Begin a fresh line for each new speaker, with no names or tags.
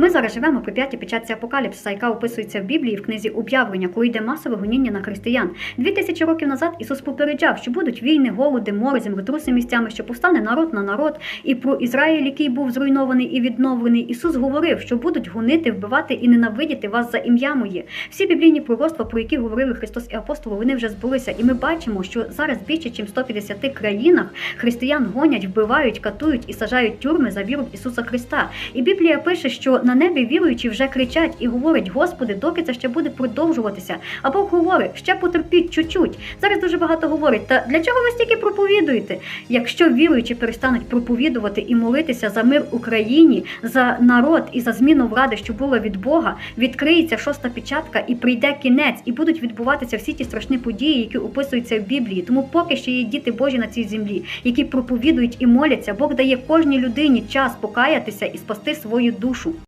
Ми зараз живемо при п'ятій печатці апокаліпсиса, яка описується в Біблії в книзі об'явлення, коли йде масове гоніння на християн. Дві тисячі років назад Ісус попереджав, що будуть війни, голоди, море, землетруси місцями, що повстане народ на народ. І про Ізраїль, який був зруйнований і відновлений. Ісус говорив, що будуть гонити, вбивати і ненавидіти вас за ім'я моє. Всі біблійні пророцтва, про які говорили Христос і апостоли, вони вже збулися. І ми бачимо, що зараз більше, ніж 150 країнах християн гонять, вбивають, катують і сажають тюрми за віру в Ісуса Христа. І Біблія пише, що на небі віруючі вже кричать і говорять: Господи, доки це ще буде продовжуватися? А Бог говорить, ще потерпіть чуть-чуть. Зараз дуже багато говорять. Та для чого ви стільки проповідуєте? Якщо віруючі перестануть проповідувати і молитися за мир Україні, за народ і за зміну влади, що була від Бога, відкриється шоста печатка і прийде кінець, і будуть відбуватися всі ті страшні події, які описуються в Біблії. Тому поки що є діти Божі на цій землі, які проповідують і моляться, Бог дає кожній людині час покаятися і спасти свою душу.